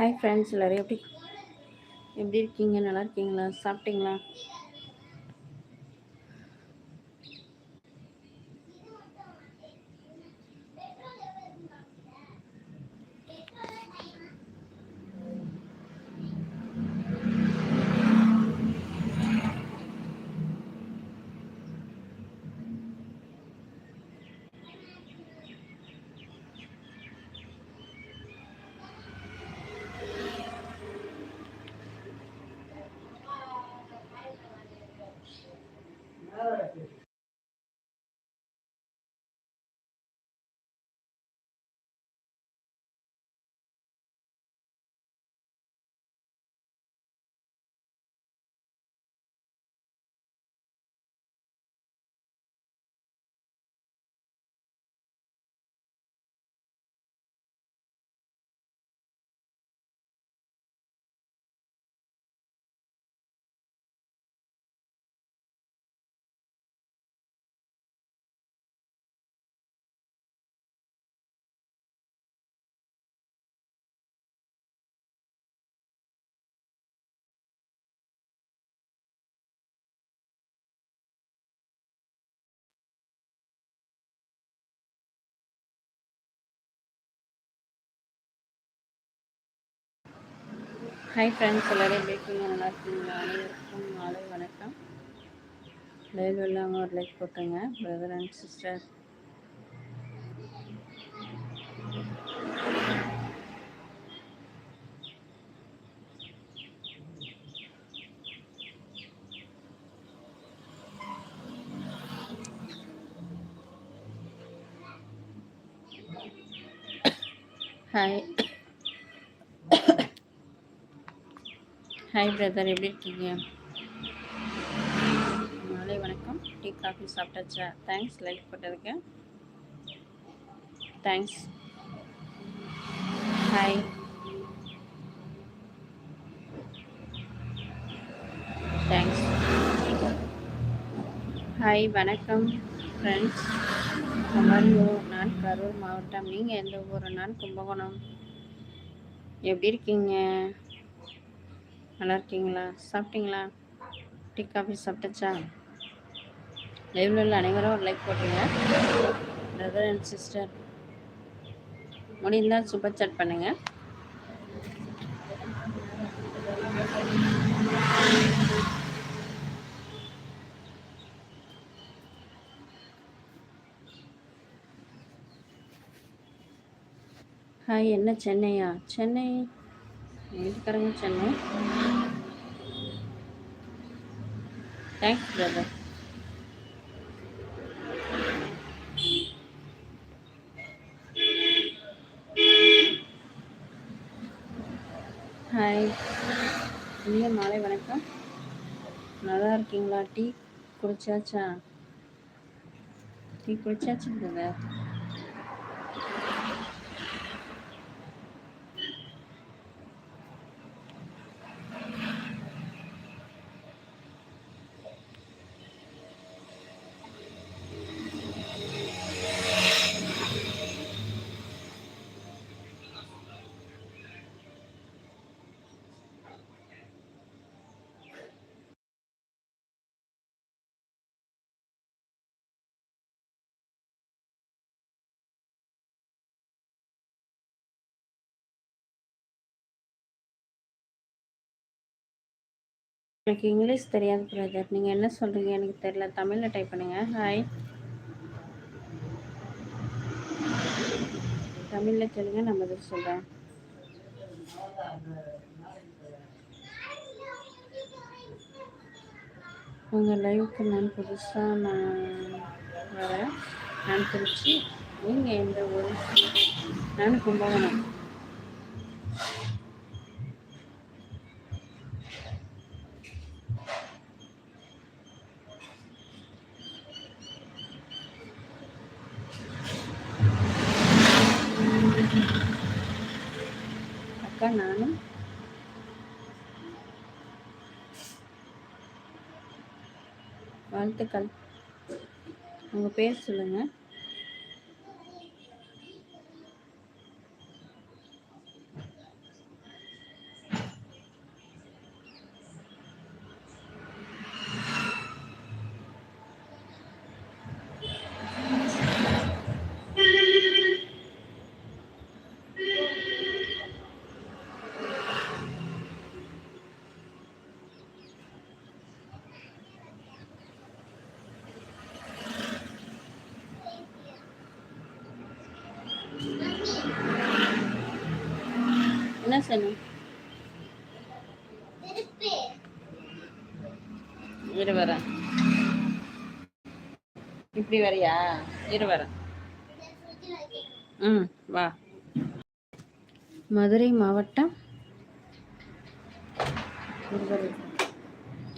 Hi friends எல்லோரும் எப்படி? எப்படி இருக்கீங்க? நல்லா இருக்கீங்களா? சாப்பிட்டீங்களா? ஹாய் ஃப்ரெண்ட்ஸ் எல்லோரும் எப்படி இருக்கீங்க? நல்லா இருக்கீங்களா? அனைவருக்கும் மாலை வணக்கம். லைவ் இல்லாமல் ஒரு லைக் போட்டுங்க. Brother and sister hi hi brother எப்படி இருக்கீங்க? மாலை வணக்கம். டீ காஃபி சாப்பிட்டாச்சா? தேங்க்ஸ் லைக் போட்டதுக்கு. தேங்க்ஸ் ஹாய் தேங்க்ஸ் ஹாய் வணக்கம் ஃப்ரெண்ட்ஸ் கமரியோ நான் கரூர் மாவட்டம். நீங்கள் எந்த ஊர்? நான் கும்பகோணம். எப்படி இருக்கீங்க? நல்லா இருக்கீங்களா சாப்பிட்டீங்களா? டீ காஃபி சாப்பிட்டச்சா? லைவ்ல உள்ள அனைவரும் ஒரு லைக் போட்டுருங்க பிரதர் அண்ட் சிஸ்டர் முடிந்தால் சூப்பர் சாட் பண்ணுங்க. ஹாய் என்ன சென்னையா? சென்னை. வீட்டுக்காரங்க சென்னை. தேங்க்ஸ் பிரதர் ஹாய் இனிய மாலை வணக்கம். நல்லா இருக்கீங்களா? டீ குடிச்சாச்சா? டீ குடிச்சாச்சு பிரதர் எனக்கு இங்கிலீஷ் தெரியாது பிரதர் நீங்கள் என்ன சொல்கிறீங்க எனக்கு தெரியல. தமிழில் டைப் பண்ணுங்கள் ஹாய் தமிழில் சொல்லுங்கள் நான் பதில் சொல்கிறேன் உங்கள் லைவுக்கு நான் புதுசாக நான் வரேன். நான் திருச்சி. நீங்கள் எந்த ஊர்? நான் கும்பகோணம் அக்கா நானும் வாழ்த்துக்கள். உங்கள் பேர் சொல்லுங்கள் சனு இரு வரேன் இப்படி வரியா? இரு வரேன் ம் வா. மதுரை மாவட்டம்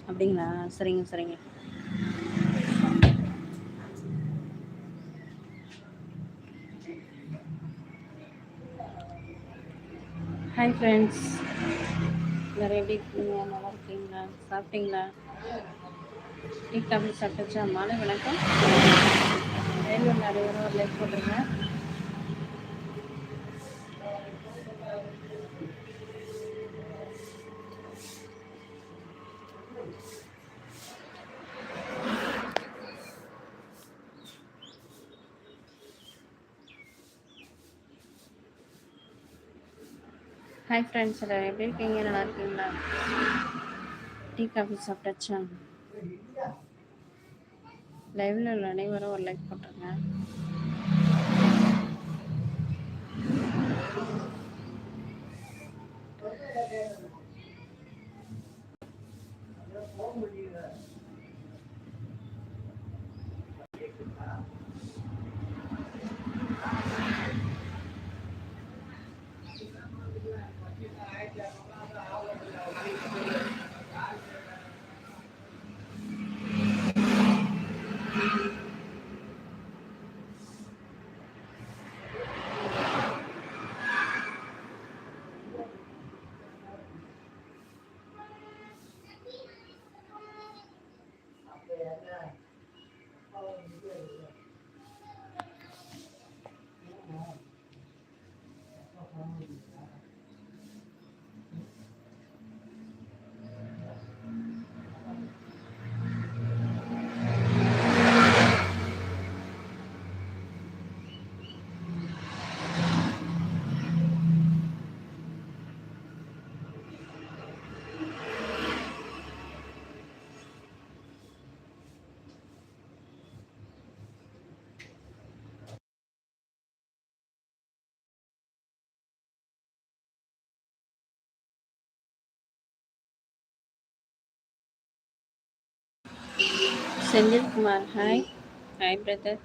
அப்படிங்களா? சரிங்க சரிங்க. ஹாய் ஃப்ரெண்ட்ஸ் எல்லோரும் எப்படி இருக்கீங்க? நல்லா இருக்கீங்களா? சாப்பிட்டீங்களா? டீ காஃபி சாப்பிட்டுச்சா? மாலை வணக்கம். வேலூர் நிறைய ஒரு லைக் போட்டுருங்க. ஹாய் ஃப்ரெண்ட்ஸ் எல்லோரும் எப்படி இருக்கீங்க? நல்லா இருக்கீங்களா? டீ காஃபி சாப்பிட்டாச்சா? லைவில் உள்ள அனைவரும் ஒரு லைக் போட்டுருங்க. செந்தில்குமார் ஹாய் ஹாய் பிரதர்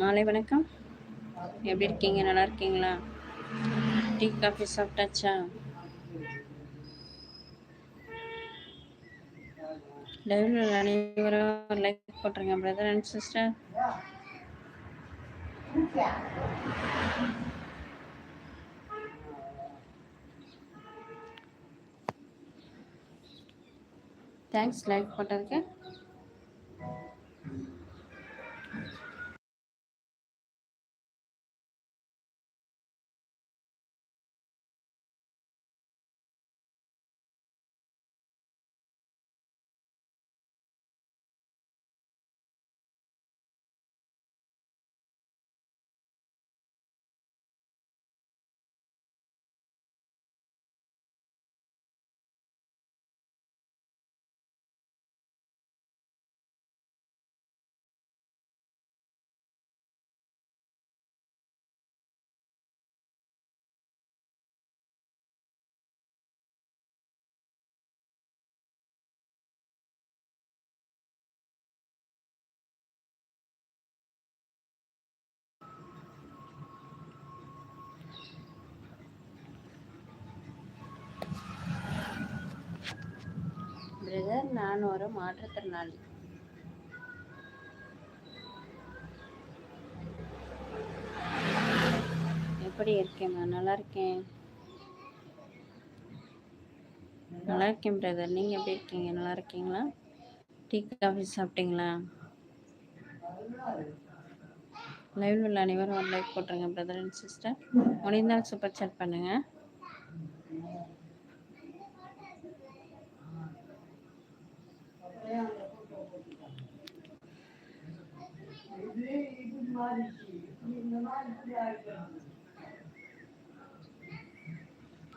மாலை வணக்கம். எப்படி இருக்கீங்க? நல்லா இருக்கீங்களா? டீ காஃபி சாப்பிட்டாச்சா? லைவ்ல அனைவரும் லைக் போட்டுருங்க brother and sister thanks like போட்டதுக்கு. நான் ஒரு மாற்றுத்திறனாளி. எப்படி இருக்கேன்? நான் நல்லா இருக்கேன். நல்லா இருக்கேன் பிரதர் நீங்கள் எப்படி இருக்கீங்க? நல்லா இருக்கீங்களா? டீ காஃபி சாப்பிட்டீங்களா? லைவ்ல உள்ள அனைவரும் ஒரு லைக் போட்டுருங்க பிரதர் அண்ட் சிஸ்டர் முடிந்தால் சூப்பர் சேட் பண்ணுங்கள்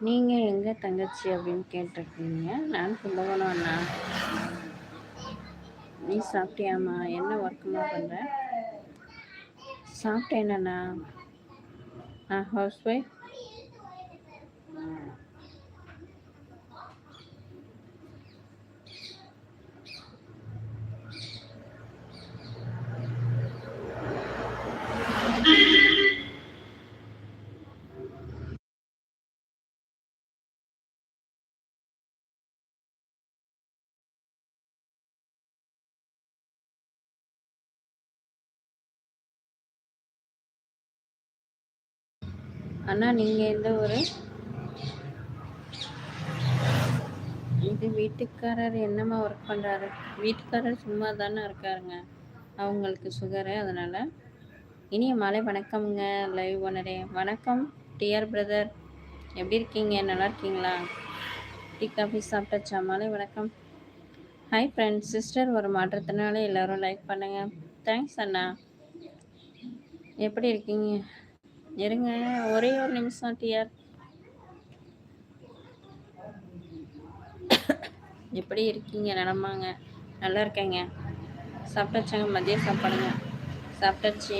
நீங்க எங்க தங்கச்சி அப்படின்னு கேட்டிருக்கீங்க? நான் கும்பகோணம் அண்ணா. நீ சாப்பிட்டியாமா என்ன ஒர்க்குமா பண்ற? சாப்பிட்டேன் அண்ணா. நான் ஹவுஸ் ஒய்ஃப் அண்ணா நீங்கள் எந்த ஒரு இது வீட்டுக்காரர் என்னம்மா ஒர்க் பண்ணுறாரு வீட்டுக்காரர் சும்மா தானே இருக்காருங்க. அவங்களுக்கு சுகரு அதனால். இனிய மாலை வணக்கம்ங்க. லைவ் ஒன்னரே வணக்கம் டிஆர் பிரதர் எப்படி இருக்கீங்க? நல்லா இருக்கீங்களா? டீ காஃபி சாப்பிட்டாச்சா? மாலை வணக்கம். ஹாய் ஃப்ரெண்ட்ஸ் சிஸ்டர் ஒரு மாற்றத்தினால எல்லோரும் லைக் பண்ணுங்கள் தேங்க்ஸ் அண்ணா. எப்படி இருக்கீங்க? இருங்க ஒரே ஒரு நிமிஷம் டிஆர். எப்படி இருக்கீங்க நலமாங்க. நல்லா இருக்கேங்க. சாப்பிட்டாச்சாங்க மதியம் சாப்பாடுங்க. சாப்பிட்டாச்சு.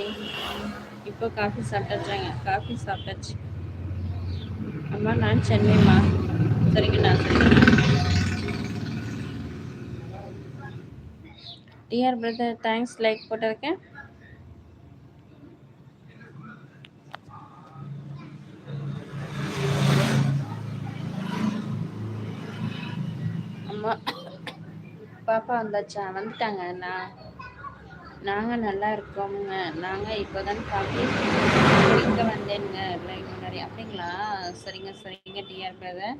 இப்போ காஃபி சாப்பிட்டாச்சாங்க. காஃபி சாப்பிட்டாச்சு. அம்மா நான் சென்னைம்மா. சரிங்கண்ணா நான் டிஆர் பிரதர் தேங்க்ஸ் லைக் போட்டிருக்கேன் அம்மா பாப்பா வந்தாச்சா? வந்துட்டாங்க. நான் நாங்கள் நல்லா இருக்கோங்க நாங்கள் இப்போ தான் காஃபி குடிக்க வந்தேங்க முன்னாடி அப்படிங்களா? சரிங்க சரிங்க டிஆர் பிரதர்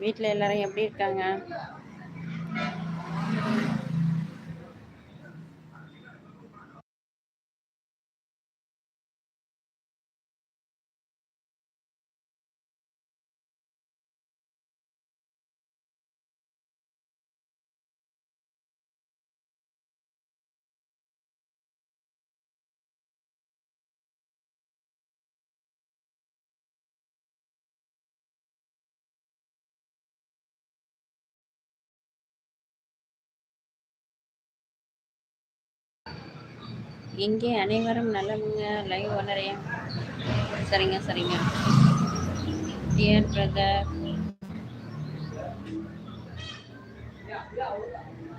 வீட்டில் எல்லாரும் எப்படி இருக்காங்க? இங்கே அனைவரும் நல்லவங்க லைவ் வளரையா சரிங்க சரிங்க. டியர் பிரதர்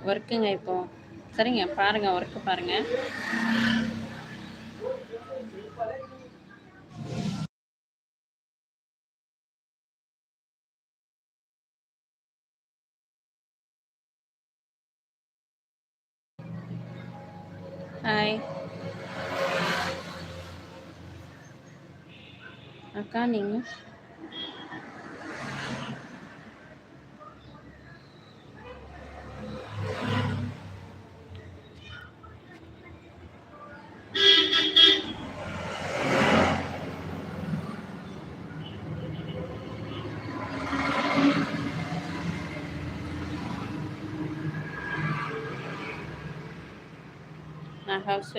ஒர்க்குங்க இப்போ. சரிங்க பாருங்க ஒர்க்கு பாருங்க. அக்கா நீங்கள் நான் ஹவுஸ்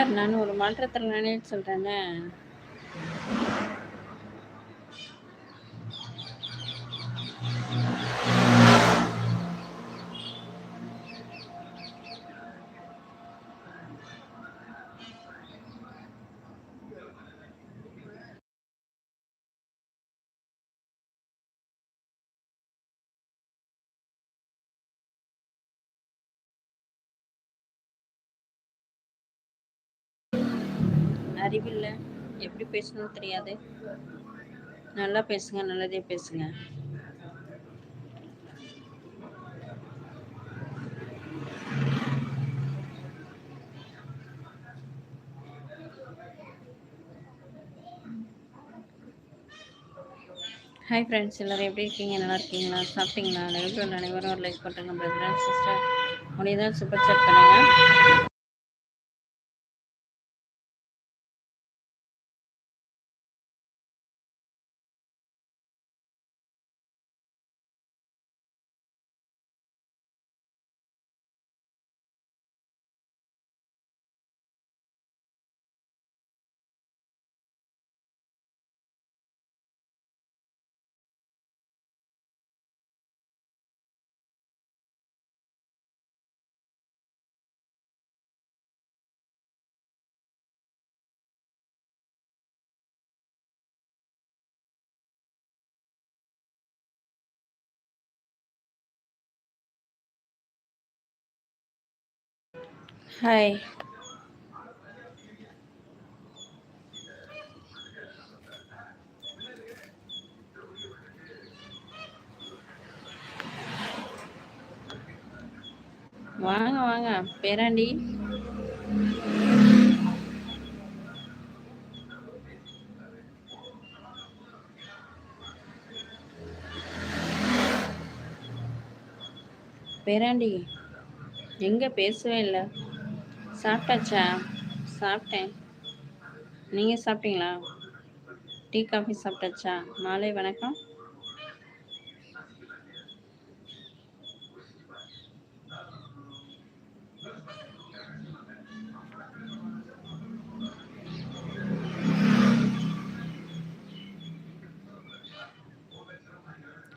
சார் நான் ஒரு மாற்றத்திறனாளி சொல்கிறேன்னு அறிவில்லை. எப்படி பேசணும்னு தெரியாது. நல்லா பேசுங்க நல்லதே பேசுங்க. ஹாய் ஃப்ரெண்ட்ஸ் எல்லோரும் எப்படி இருக்கீங்க? நல்லா இருக்கீங்களா? சாப்பிட்டீங்களா? லைவ் அனைவரும் ஒரு லைக் பண்ணுறேங்க பிரதர் சிஸ்டர் முடியுதான் சூப்பர் சாட் பண்ணுங்கள் ஹாய் வாங்க வாங்க. பேராண்டி. பேராண்டி எங்கே பேசவே இல்லை? சாப்பிட்டாச்சா? சாப்பிட்டேன். நீங்கள் சாப்பிட்டீங்களா? டீ காஃபி சாப்பிட்டாச்சா? மாலை வணக்கம்.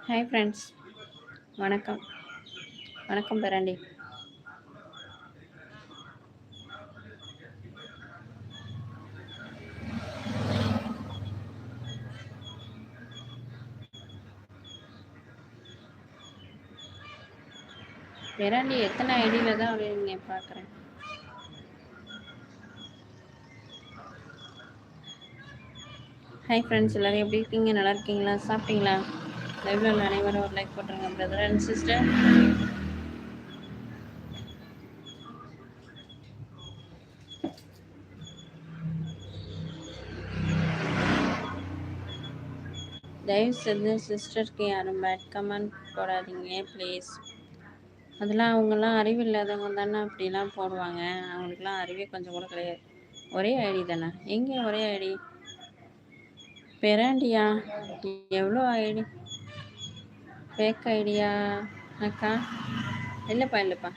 ஹாய் ஃப்ரெண்ட்ஸ் வணக்கம். வணக்கம் பேராண்டி. பேராண்டி எத்தனை ஐடியில் தான் வருவீங்க பார்க்குறேன் ஹாய் ஃப்ரெண்ட்ஸ் எல்லோரும் எப்படி இருக்கீங்க? நல்லா இருக்கீங்களா? சாப்பிட்டீங்களா? லைவ்ல உள்ள அனைவரும் ஒரு லைக் போட்டுருங்க பிரதர் அண்ட் சிஸ்டர் தயவு செஞ்சு சிஸ்டருக்கு யாரும் பேட் கமெண்ட் போடாதீங்க ப்ளீஸ் அதெல்லாம் அவங்கெல்லாம் அறிவு இல்லாதவங்க தானே அப்படிலாம் போடுவாங்க. அவங்களுக்குலாம் அறிவே கொஞ்சம் கூட கிடையாது. ஒரே ஐடி தானே. எங்கே ஒரே ஐடி? பெராண்டியா? எவ்வளோ ஐடி? Fake idea? அக்கா? இல்லைப்பா இல்லைப்பா.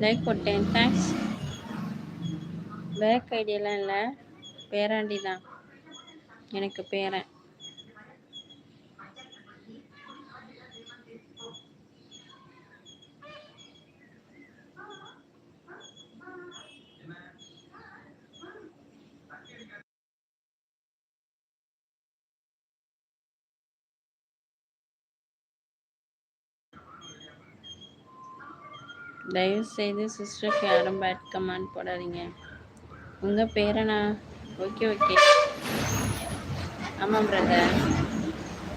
லைக் போட்டேன். தேங்க்ஸ் பேக் ஐடியெல்லாம் இல்லை. பேராண்டி தான். எனக்கு பேரன். தயவு செய்து சிஸ்டருக்கு யாரும் பேட் கமெண்ட் போடாதீங்க. உங்கள் பேரனா ஓகே ஓகே ஆமாம் பிரதர்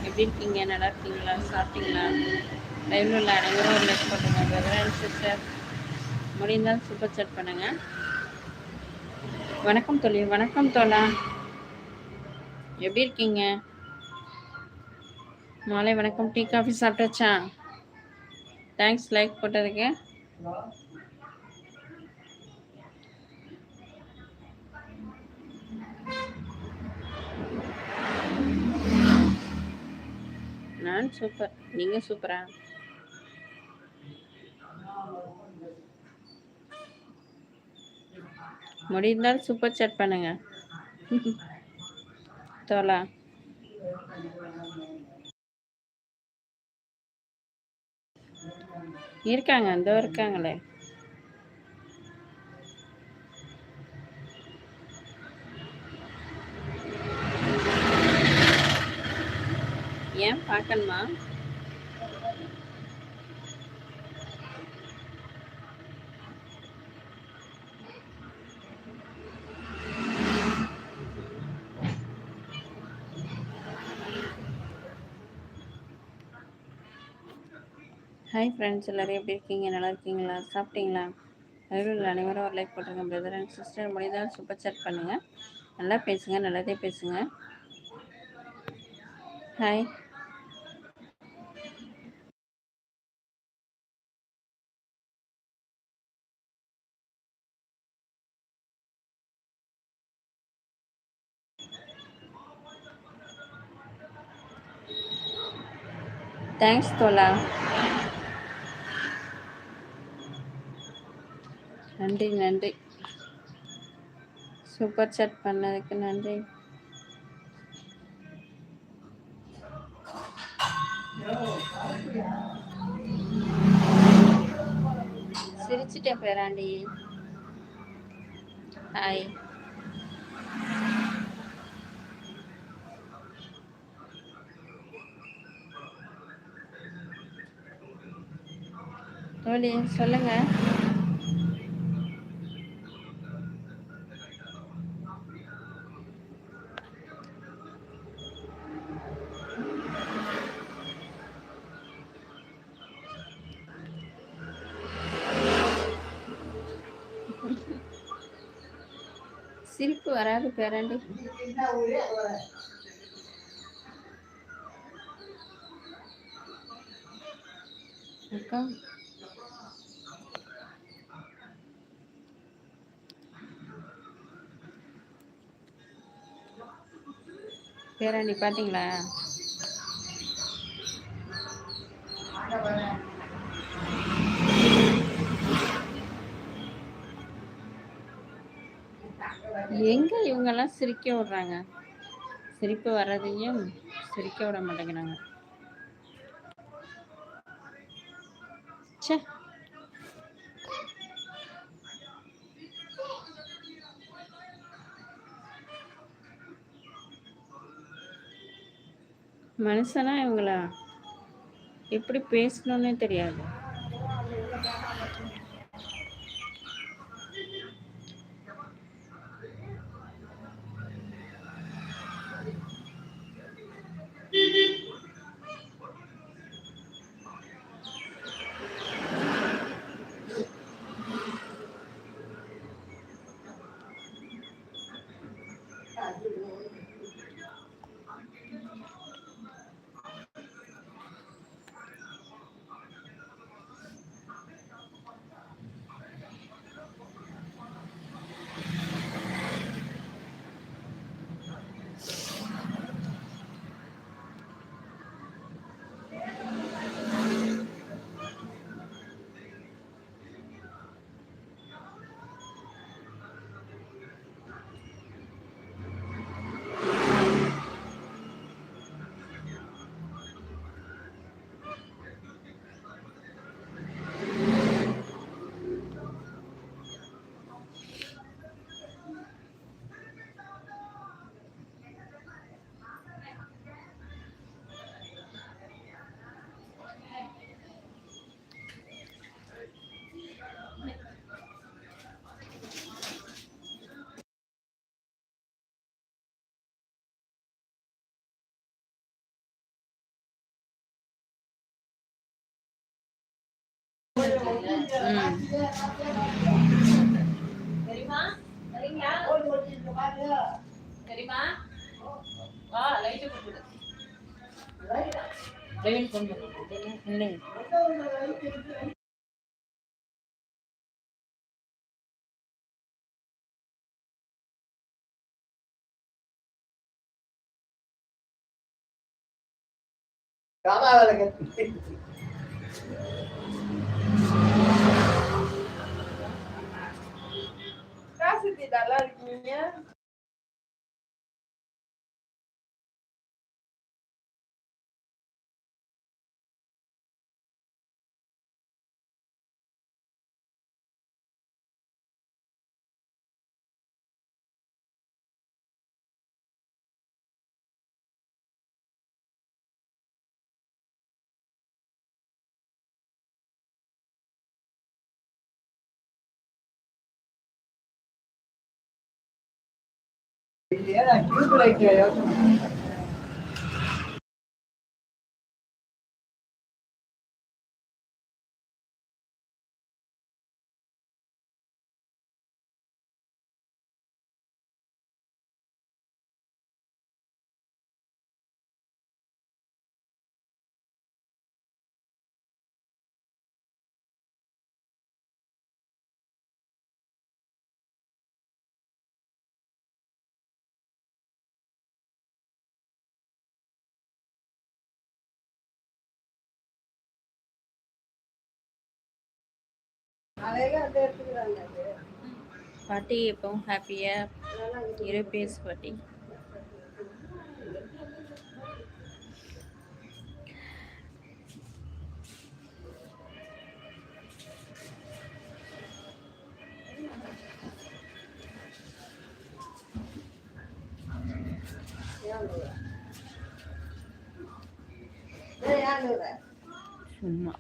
எப்படி இருக்கீங்க? நல்லா இருக்கீங்களா? சாப்பிட்டீங்களா? லைவ்ல உள்ள அனைவரும் ஒரு லைக் பண்ணுங்கள் பிரதர் அண்ட் சிஸ்டர் முடிந்தால் சூப்பர் சாட் பண்ணுங்கள் வணக்கம் தோழி வணக்கம் தோழா. எப்படி இருக்கீங்க? மாலை வணக்கம். டீ காஃபி சாப்பிட்டாச்சா? தேங்க்ஸ் லைக் போட்டதுக்கு. நான் சூப்பர் நீங்க சூப்பரா முடிந்தால் சூப்பர் சாட் பண்ணுங்க. தோலா. இருக்காங்க இந்த இருக்காங்களே. ஏன் பார்க்கணுமா? ஹாய் ஃப்ரெண்ட்ஸ் எல்லோரும் எப்படி இருக்கீங்க? நல்லா இருக்கீங்களா? சாப்பிட்டீங்களா? அதில் அனைவரும் ஒரு லைக் போட்டுருங்க பிரதர் அண்ட் சிஸ்டர் முடிந்தால் சூப்பர் சாட் பண்ணுங்கள் நல்லா பேசுங்க நல்லதே பேசுங்க. ஹாய் தேங்க்ஸ் தோலா நன்றி நன்றி. சூப்பர் சாட் பண்ணதுக்கு நன்றி. சிரிச்சிட்டேன் பேராண்டி. ஹாய் தோழி சொல்லுங்கள் சிரிப்பு வராது பேராண்டி அக்கா எங்க இவங்கெல்லாம் சிரிக்க விடுறாங்க? சிரிப்பு வர்றதையும் சிரிக்க விட மாட்டேங்கிறாங்க. ச்சே. மனுஷனா இவங்களா? எப்படி பேசணும்னே தெரியாது. தெரியுமா? வா லைட்டு இல்லைங்க நல்லா இருக்கீங்க diyerek bırakıyor. பாட்டி எப்பவும் ஹாப்பியா இரு பேசு பாட்டி. சும்மா.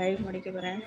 லைவ் முடிக்க போகிறேன்